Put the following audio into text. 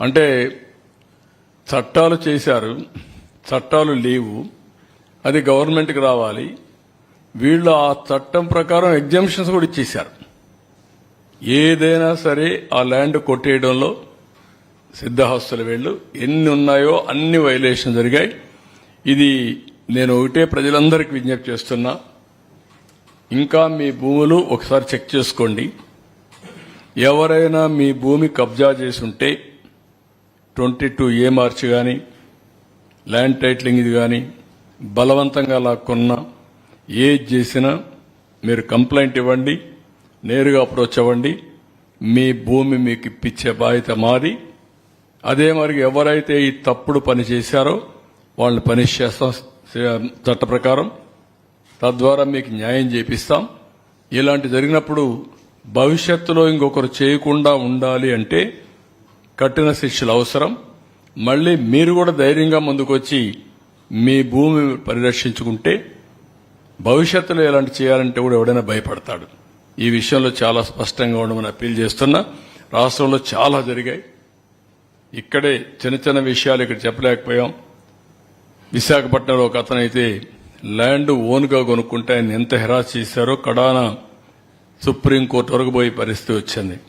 అంటే చట్టాలు చేశారు చట్టాలు లేవు అది గవర్నమెంట్కి రావాలి. వీళ్ళు ఆ చట్టం ప్రకారం ఎగ్జామ్షన్స్ కూడా ఇచ్చేశారు. ఏదైనా సరే ఆ ల్యాండ్ కొట్టేయడంలో సిద్ధహస్తుల వీళ్ళు. ఎన్ని ఉన్నాయో అన్ని వైలేషన్ జరిగాయి. ఇది నేను ఒకటే ప్రజలందరికీ విజ్ఞప్తి చేస్తున్నా. ఇంకా మీ భూములు ఒకసారి చెక్ చేసుకోండి. ఎవరైనా మీ భూమి కబ్జా చేసి ఉంటే ట్వంటీ టూ ఏ మార్చి కానీ ల్యాండ్ టైటిలింగ్ ఇది కానీ బలవంతంగా లాక్కున్నా ఏది చేసినా మీరు కంప్లైంట్ ఇవ్వండి నేరుగా అప్రోచ్ అవ్వండి మీ భూమి మీకు ఇప్పించే బాధ్యత మాది. అదే మరి ఎవరైతే ఈ తప్పుడు పని చేశారో వాళ్ళని పనిష్ చేస్తాం చట్ట ప్రకారం. తద్వారా మీకు న్యాయం చేపిస్తాం. ఇలాంటి జరిగినప్పుడు భవిష్యత్తులో ఇంకొకరు చేయకుండా ఉండాలి అంటే కఠిన శిక్షలు అవసరం. మళ్ళీ మీరు కూడా ధైర్యంగా ముందుకొచ్చి మీ భూమి పరిరక్షించుకుంటే భవిష్యత్తులో ఎలాంటి చేయాలంటే కూడా ఎవడైనా భయపడతాడు. ఈ విషయంలో చాలా స్పష్టంగా ఉండమని అప్పీల్ చేస్తున్నా. రాష్ట్రంలో చాలా జరిగాయి. ఇక్కడే చిన్న చిన్న విషయాలు ఇక్కడ చెప్పలేకపోయాం. విశాఖపట్నంలో ఒక అతనైతే ల్యాండ్ ఓన్గా కొనుక్కుంటే ఆయన ఎంత హెరాస్ చేశారో కడాన సుప్రీంకోర్టు వరకు పోయే పరిస్థితి వచ్చింది.